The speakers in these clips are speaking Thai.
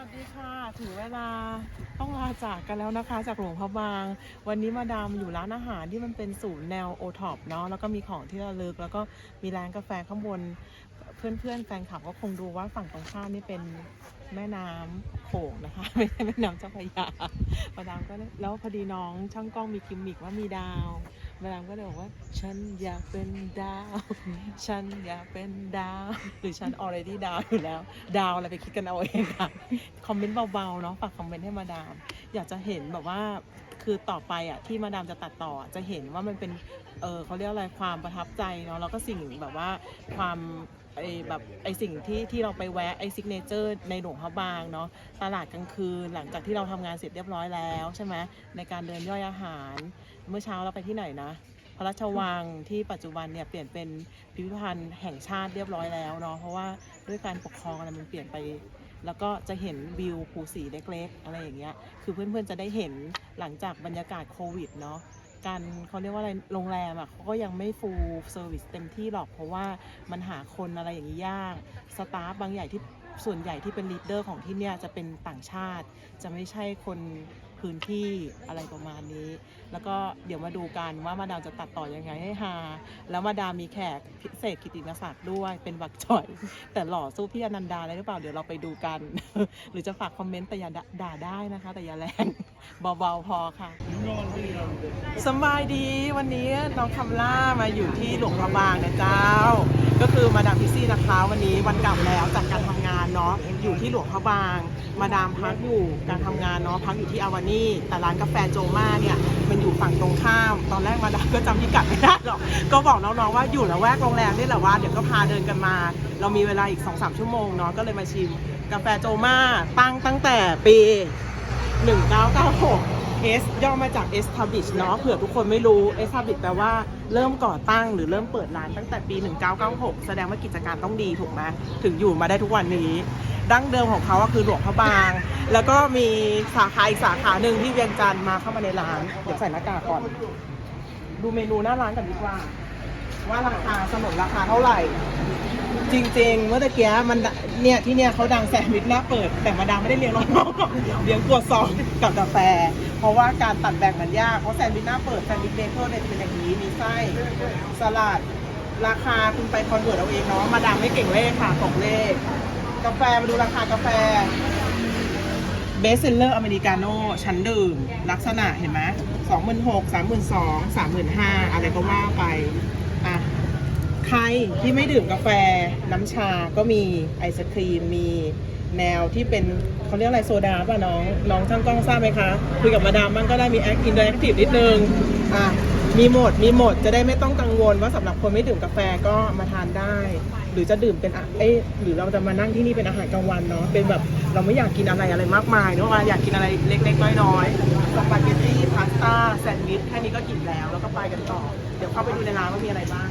วัสดีค่ะ ถึงเวลาต้องลาจากกันแล้วนะคะ จากหลวงพระบาง วันนี้มาดามอยู่ร้านอาหารที่มันเป็นศูนย์แนวโอท็อปเนาะแล้วก็มีของที่ระลึก แล้วก็มีร้านกาแฟข้างบน เพื่อนๆแฟนคลับก็คงดูว่าฝั่งตรงข้ามนี่เป็นแม่น้ำโขงนะคะ ไม่ใช่แม่น้ำเจ้าพระยามาดามก็แล้วพอดีน้องช่างกล้องมีกิมมิกว่ามีดาว มาดามก็เลยบอกว่า ฉันอยากเป็นดาว ฉันอยากเป็นดาว หรือฉัน already ดาวอยู่แล้ว ดาวอะไรไปคิดกันเอาเองค่ะ คอมเมนต์เบาๆเนาะฝากคอมเมนต์ให้มาดาม อยากจะเห็นแบบว่าคือต่อไปอะที่มาดามจะตัดต่อจะเห็นว่ามันเป็น เออเขาเรียกอะไรความประทับใจเนาะแล้วก็สิ่งแบบว่าความ ไอแบบไอสิ่งที่ที่เราไปแวะไอซิกเนเจอร์ในหลวงพระบางเนาะตลาดกลางคืนหลังจากที่เราทำงานเสร็จเรียบร้อยแล้วใช่ไหมในการเดินย่อยอาหาร เมื่อเช้าเราไปที่ไหนนะ พระราชวังที่ปัจจุบันเนี่ยเปลี่ยนเป็นพิพิธภัณฑ์แห่งชาติเรียบร้อยแล้วเนาะเพราะว่าด้วยการปกครองอะไรมันเปลี่ยนไป แล้วก็จะเห็นวิวภูสีเล็กๆ อะไรอย่างเงี้ยคือเพื่อนๆจะได้เห็นหลังจากบรรยากาศโควิดเนาะ การเขาเรียกว่าอะไรโรงแรมอะเขาก็ยังไม่ฟูลเซอร์วิสเต็มที่หรอกเพราะว่ามันหาคนอะไรอย่างนี้ยากสตาฟบางใหญ่ที่ส่วนใหญ่ที่เป็นลีดเดอร์ของที่เนี่ยจะเป็นต่างชาติ จะไม่ใช่คน พื้นที่อะไรประมาณนี้ แล้วก็เดี๋ยวมาดูกันว่ามาดามจะตัดต่อยังไงให้ฮาแล้วมาดามมีแขกพิเศษกิติมศักดิ์ด้วยเป็นบักจ่อย แต่หล่อสู้พี่อนันดาเลยหรือเปล่าเดี๋ยวเราไปดูกัน หรือจะฝากคอมเมนต์แต่อย่าด่าได้นะคะ แต่อย่าแรงเบาๆพอค่ะสบายดีวันนี้น้องคำล่ามาอยู่ที่หลวงพระบางนะเจ้า ก็คือมาดามพิซี่นะคะวันนี้วันกลับแล้วจากการทำงานเนาะอยู่ที่หลวงพระบาง มาดามพักอยู่การทำงานเนาะพักอยู่ที่อาวานี่แต่ร้านกาแฟโจมาเนี่ยมันอยู่ฝั่งตรงข้าม ตอนแรกมาดามก็จำพิกัดไม่ได้หรอกก็บอกน้องๆว่าอยู่ละแวกโรงแรมนี่แหละว่าเดี๋ยวก็พาเดินกันมา เรามีเวลาอีก2-3ชั่วโมงเนาะก็เลยมาชิม กาแฟโจมาตั้งตั้งแต่ปี 1996 S ย่อมาจาก establish เนาะเผื่อทุกคนไม่รู้ establish แปลว่าเริ่มก่อตั้งหรือเริ่มเปิดร้านตั้งแต่ปี 1996 แสดงว่ากิจการต้องดีถูกไหมถึงอยู่มาได้ทุกวันนี้ ดั้งเดิมของเขาก็คือหลวงพระบาง แล้วก็มีสาขาอีกสาขาหนึ่งที่เวียงจันทร์มาเข้ามาในร้าน เดี๋ยวใส่หน้ากากก่อน ดูเมนูหน้าร้านกันดีกว่า ว่าราคาสนนราคาเท่าไหร่ จริงๆ เมื่อตะเกี้มันเนี่ยที่เนี่ยเขาดังแซนด์วิชหน้าเปิด แต่มาดามไม่ได้เลี้ยงน้องๆเลี้ยงตัวซองกับกาแฟ เพราะว่าการตัดแบ่งมันยาก เพราะแซนด์วิชหน้าเปิดแซนด์วิชเบเกิลเนี่ยจะเป็นอย่างนี้ มีไส้สลัด ราคาคุณไปคอนเวิร์ตเอาเองเนาะ มาดามไม่เก่งเลขค่ะตกเลข กาแฟมาดูราคากาแฟเบสเซลเลอร์อเมริกาโน่ชั้นดื่ม ลักษณะเห็นไหมสองหมื่นหกสามหมื่นสองสามหมื่นห้าอะไรก็ว่าไป อะ ใครที่ไม่ดื่มกาแฟน้ำชาก็มีไอศครีมมี แนวที่เป็นเขาเรียกอะไรโซดาป่ะน้องน้องช่างกล้องทราบไหมคะคุยกับมาดามบ้างก็ได้มีแอคอินเตอร์แอคทีฟนิดนึงอะมีหมดมีหมดจะได้ไม่ต้องกังวลว่าสำหรับคนไม่ดื่มกาแฟก็มาทานได้ หรือจะดื่มเป็นอะเอ้ยหรือเราจะมานั่งที่นี่เป็นอาหารกลางวันเนาะเป็นแบบเราไม่อยากกินอะไรอะไรมากมายเนาะว่าอยากกินอะไรเล็กๆน้อยๆสปาเกตตี้พาสต้าแซนด์วิชแค่นี้ก็กินแล้วแล้วก็ไปกันต่อ เดี๋ยวเข้าไปดูในร้านว่ามีอะไรบ้าง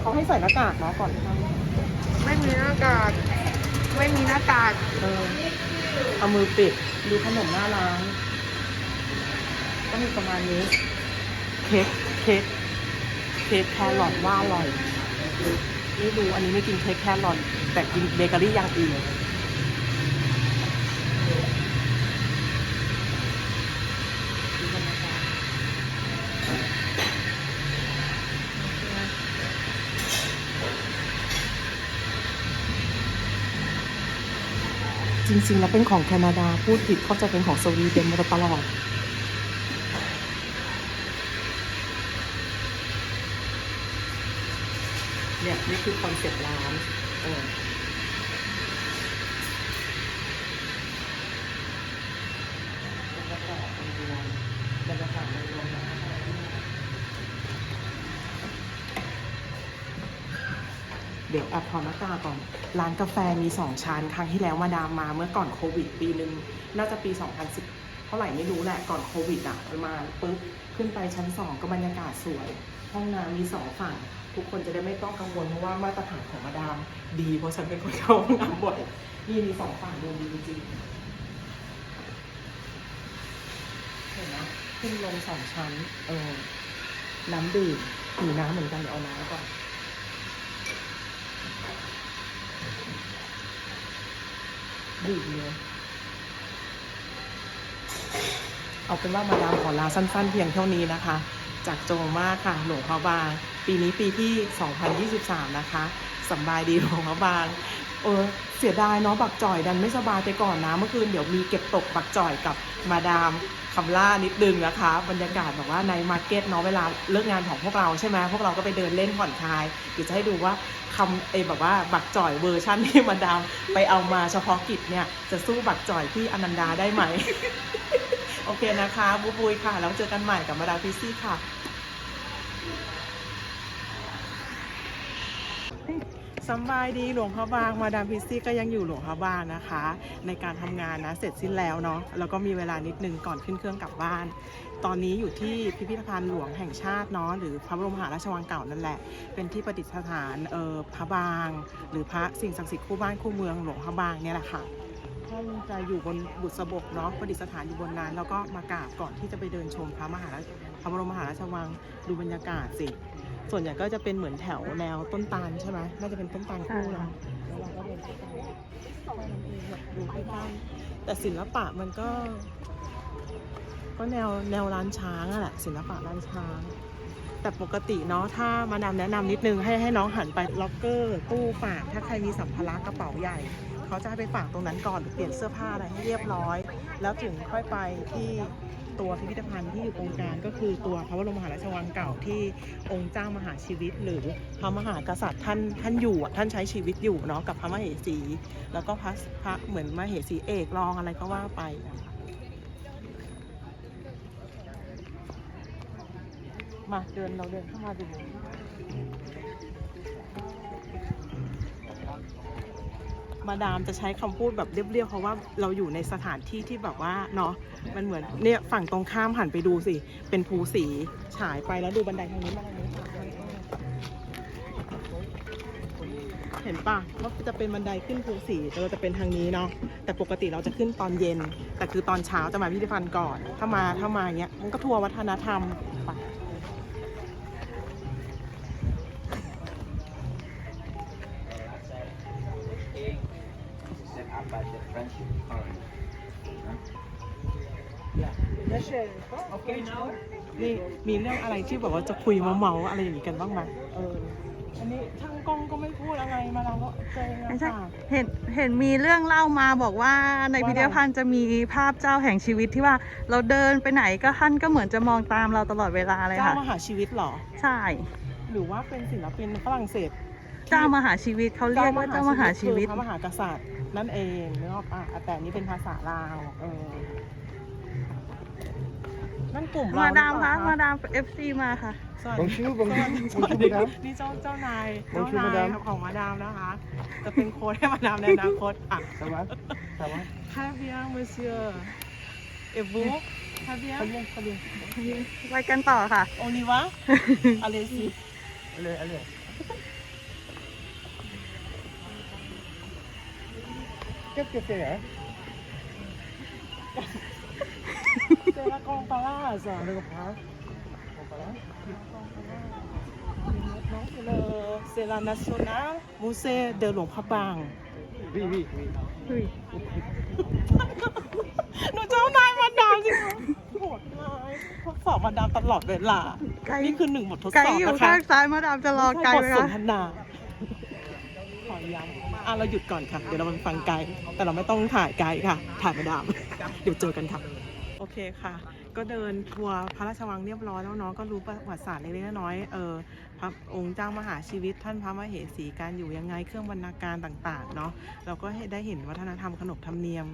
เขาให้ใส่หน้ากากเนาะก่อนเข้า ไม่มีหน้ากากไม่มีหน้ากากเออเอามือปิดดูขนมหน้าร้านก็มีประมาณนี้ เค้กเค้กเค้กแครอทว่าอร่อยนี่ดูอันนี้ไม่กินเค้กแครอทแต่กินเบเกอรี่อย่างอื่นดูบรรยากาศ จริงๆ แล้วเป็นของแคนาดา พูดผิดเข้าใจเป็นของสวีเดนมาตลอดเนี่ยนี่คือคอนเซ็ปต์ร้านเออบรรยากาศมันรวมบรรยากาศมันรวมนะเดี๋ยวแอบขอหน้าตาก่อน ร้านกาแฟมีสองชั้น ครั้งที่แล้วมาดามมาเมื่อก่อนโควิด ปีหนึ่งน่าจะปี 2010 เท่าไหร่ไม่รู้แหละก่อนโควิดอะมาปุ๊บขึ้นไปชั้นสองก็บรรยากาศสวย ห้องน้ำมีสองฝั่ง ทุกคนจะได้ไม่ต้องกังวลเพราะว่ามาตรฐานของมาดาม ดีเพราะฉันเป็นคนเข้าห้องน้ำบ่อยนี่มีสองฝั่งดูดีจริงเห็นไหมขึ้นลงสองชั้นเออน้ำดื่มหิวน้ำเหมือนกันเดี๋ยวเอาน้ำก่อน ดื่มเลยเอาเป็นว่ามาดามขอลาสั้น ๆ เพียงเท่านี้นะคะ จากโจงมากค่ะ หลวงพ่อบาง ปีนี้ปีที่ 2023 นะคะสำบายดีหลวงพ่อบาง เออเสียดายเนาะบักจ่อยดันไม่สบายไปก่อนนะ เมื่อคืนเดี๋ยวมีเก็บตกบักจ่อยกับมาดามคำล่านิดนึงนะคะ บรรยากาศแบบว่าในมาร์เก็ตเนาะเวลาเลิกงานของพวกเราใช่ไหมพวกเราก็ไปเดินเล่นผ่อนคลายเดี๋ยวจะให้ดูว่าคำเอยแบบว่าบักจ่อยเวอร์ชั่นที่มาดามไปเอามาเฉพาะกิจเนี่ย จะสู้บักจ่อยที่อนันดาได้ไหม โอเคนะคะบุบุยค่ะแล้วเจอกันใหม่กับมาดามพิซซี่ค่ะ สบายดีหลวงพ่อบางมาดามพิซซี่ก็ยังอยู่หลวงพ่อบางนะคะ ในการทำงานนะเสร็จสิ้นแล้วเนาะแล้วก็มีเวลานิดนึงก่อนขึ้นเครื่องกลับบ้าน ตอนนี้อยู่ที่พิพิธภัณฑ์หลวงแห่งชาติเนาะหรือพระบรมมหาราชวังเก่านั่นแหละ เป็นที่ประดิษฐานเออพระบาง หรือพระสิ่งศักดิ์สิทธิ์คู่บ้านคู่เมืองหลวงพ่อบางเนี่ยแหละค่ะท่านจะอยู่บนบุษบกเนาะประดิษฐานอยู่บนนั้น แล้วก็มากราบก่อนที่จะไปเดินชมพระมหาราชพระบรมมหาราชวังดูบรรยากาศสิ ส่วนใหญ่ก็จะเป็นเหมือนแถวแนวต้นตาลใช่ไหมน่าจะเป็นต้นตาลคู่เนาะแล้วเราก็เดินไปกันดูใกล้ๆแต่ศิลปะมันก็ ก็แนวแนวร้านช้างอะแหละศิลปะร้านช้าง แต่ปกติเนาะถ้ามาดามแนะนำนิดนึงให้ให้น้องหันไปล็อกเกอร์ตู้ฝากถ้าใครมีสัมภาระกระเป๋าใหญ่เขาจะให้ไปฝากตรงนั้นก่อนหรือเปลี่ยนเสื้อผ้าอะไรให้เรียบร้อย แล้วถึงค่อยไปที่ ตัวพิพิธภัณฑ์ที่อยู่ตรงกลางก็คือตัวพระบรมมหาราชวังเก่าที่องค์เจ้ามหาชีวิต หรือพระมหากษัตริย์ท่านท่านอยู่ท่านใช้ชีวิตอยู่เนาะกับพระมเหสี แล้วก็พระพระเหมือนมเหสีเอกรองอะไรก็ว่าไปนะคะมาเดินเราเดินเข้ามาดู มาดามจะใช้คำพูดแบบเรียบๆเพราะว่าเราอยู่ในสถานที่ที่แบบว่าเนาะมันเหมือนเนี่ยฝั่งตรงข้ามหันไปดูสิ เป็นภูสีฉายไปแล้วดูบันไดทางนี้มาทางนี้เห็นปะว่าจะเป็นบันไดขึ้นภูสีแต่เราจะเป็นทางนี้เนาะแต่ปกติเราจะขึ้นตอนเย็น แต่คือตอนเช้าจะมาพิพิธภัณฑ์ก่อน ถ้ามาถ้ามาเงี้ยมันก็ทัวร์วัฒนธรรม up by the friendship fund. นี่มีเรื่องอะไรที่แบบว่าจะคุยเมาๆอะไรอย่างนี้กันบ้างไหมเออ อันนี้ช่างกล้องก็ไม่พูดอะไรมาเราก็เจอไม่นะใช่ค่ะเห็นเห็นมีเรื่องเล่ามาบอกว่าในพิพิธภัณฑ์จะมีภาพเจ้าแห่งชีวิตที่ว่าเราเดินไปไหนก็ท่านก็เหมือนจะมองตามเราตลอดเวลาเลยเจ้าค่ะ มหาชีวิตเหรอ ใช่ หรือว่าเป็นศิลปินฝรั่งเศส เจ้ามหาชีวิตเขาเรียกว่าเจ้ามหาชีวิตคือพระมหากษัตริย์นั่นเองนึกออกปะอะแต่อันนี้เป็นภาษาลาวเออนั่นกลุ่มเรามาดามหรือคะเปล่มาดามเอฟซีมาค่ะ สวัสดี Bonjour, สวัส bonjour, ดี bonjour, สวัสดี madame. นี่เจ้าเจ้านาย Bonjour, เจ้านาย madame. ของมาดามนะคะ จะเป็นโค้ดให้มาดามในอนาคตอะ Ça va Ça va Très bien, monsieur. Et vous Très bien. Très bien, très bien. ไปกันต่อค่ะ On y va Allez-y. Allez, allez. Qu'est-ce que c'est, hein C'est la comparase. On le reprend. On parle. Non, c'est le- C'est la nationale musée de หลวงพระบาง Oui, oui, oui. หนูเจ้านายมาดามสิคะโหดร้ายทดสอบมาดามตลอดเวลา นี่คือหนึ่งบททดสอบด์อยู่ข้างซ้ายมาดามจะรอไกด์ไม่ไหมใช่บทสนคะทนาขอย้ำ อะเราหยุดก่อนค่ะ เดี๋ยวเราไปฟังไกด์แต่เราไม่ต้องถ่ายไกด์ค่ะ ถ่ายมาดาม เดี๋ยวเจอกันค่ะ โอเคค่ะ ก็เดินทัวร์พระราชวังเรียบร้อยแล้วเนาะก็รู้ประวัติศาสตร์เล็กๆน้อยๆเออพระองค์เจ้ามหาชีวิต ท่านพระมเหสีการอยู่ยังไงเครื่องบรรณาการต่างๆเนาะเราก็ได้เห็นวัฒนธรรมขนบธรรมเนียม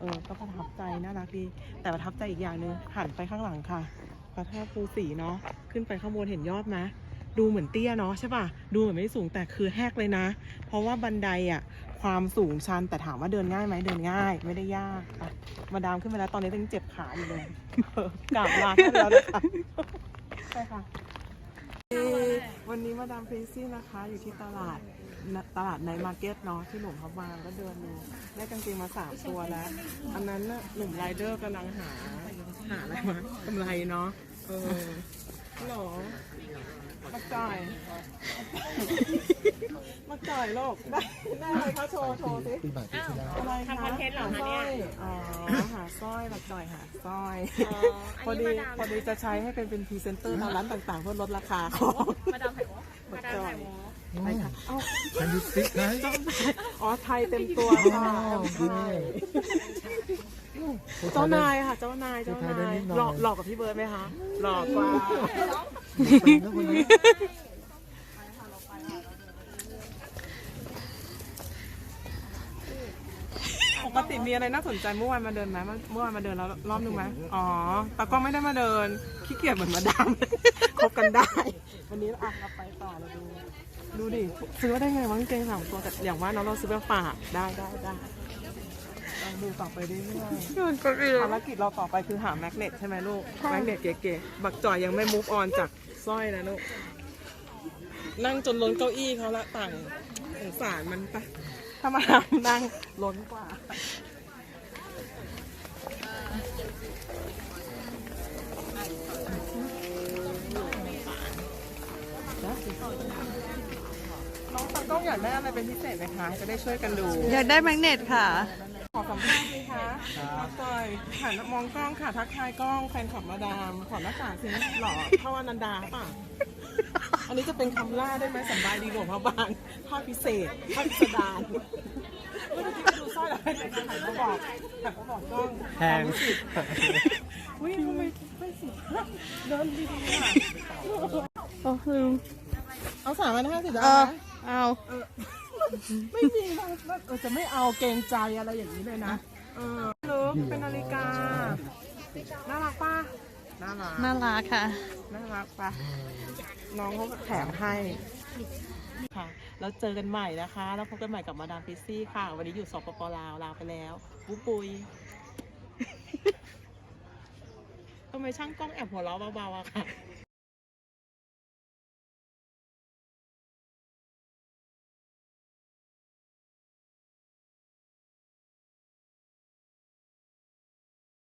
เออก็ประทับใจน่ารักดี แต่ประทับใจอีกอย่างหนึ่งหันไปข้างหลังค่ะพระธาตุภูสีเนาะขึ้นไปข้างบนเห็นยอดไหม ดูเหมือนเตี้ยเนาะใช่ป่ะ ดูเหมือนไม่สูงแต่คือแหกเลยนะ เพราะว่าบันไดอะความสูงชันแต่ถามว่าเดินง่ายไหมเดินง่าย ไม่ได้ยากอะมาดามขึ้นไปแล้วตอนนี้ยังเจ็บขาอยู่เลยกราบลาท่านแล้วนะคะใช่ค่ะวันนี้มาดามพรซี่นะคะ อยู่ที่ตลาดตลาดในมาร์เก็ตเนาะที่หนุ่มพะบางก็เดินดูได้กางเกงมาสามตัวแล้ว อันนั้นน่ะหนุ่มไรเดอร์กำลังหา หาอะไรมากำไรเนาะเออหรอ จ่ายมาจ่ายโลกได้ได้อะไรคะโชว์โชว์สิปีใหม่ปีที่แล้วอะไรคะทำคอนเทนต์เหรอคะเนี่ย อ๋อหาสร้อยมาจ่อยหาสร้อย อ๋อพออันดีนี้มาดามพอดีจะใช้ให้เป็นเป็นพรีเซนเตอร์ตามร้านต่างๆ เพื่อลดราคาของมาดามไข่มุกมาดามไข่มุกไปค่ะเอ้า Can you speak Thai อ๋อไทยเต็มตัวค่ะอ๋อดีใช่พูดไท เจ้ายได้นายค่ะ เจ้านายเจ้าพูดไทยได้นายนิดหน่อยหล่อหล่อกับพี่เบิร์ดไหมคะหล่อกว่าเป็นนะคนนี้ปกติมีอะไรน่าสนใจเมื่อวานมาเดินไหมเมื่อวานมาเดินแล้วรอบหนึงไหมอ๋อแต่ก็ไม่ได้มาเดินขี้เกียจเหมือนมาดามคบกันได้ วันนี้อะเราไปต่อเราดูดูดิซื้อมาได้ไงวะกางเกงสามตัวแต่อย่างว่าน้องเราซื้อมาฝากได้ได้ได้เรา ดูต่อไปเรื่อยๆภารกิจเราต่อไปคือหาแมกเนตใช่ไหมลูก แมกเนตเก๋ๆ บักจ่อยยังไม่มูฟออนจากสร้อยนะลูก นั่งจนล้นเก้าอี้เขาละต่างสงสารมันปะถ้ามานั่งล้นกว่าน้องตากล้องอยากได้อะไรเป็นพิเศษไหมคะ จะได้ช่วยกันดู อยากได้แมกเนตค่ะข อสัมภาษณ์สิคะมาต่อยหันมองกล้องค่ะทักทายกล้องแฟนคลับมาดามขอหน้ากากสิหล่อเท่าอนันดาป่ะ อันนี้จะเป็นคำล่าได้ไหมสำบายดีหลวงพระบางภาพพิเศษภาพพิสดารเมื่อกี้ไปดูสร้อยแล้วหันมาบอกหันมาบอกกล้องแพงอุ้ยทำไมไม่สิเดินดีๆอะโอ้ลืมเอาสามพันห้าสิบได้เอไหอมเอา ไม่มีนะเออจะไม่เอาเกรงใจอะไรอย่างนี้เลยนะ เออลูกเป็นนาฬิกา น่ารักป่ะ น่ารัก น่ารักค่ะ น่ารักป่ะ น้องเขาแถมให้ค่ะ แล้วเจอกันใหม่นะคะ แล้วพบกันใหม่กับมาดามฟิซซี่ค่ะ วันนี้อยู่สปปลาว ลาไปแล้วปุ๊บปุยทำไมช่างกล้องแอบหัวเราะเบาๆอะค่ะ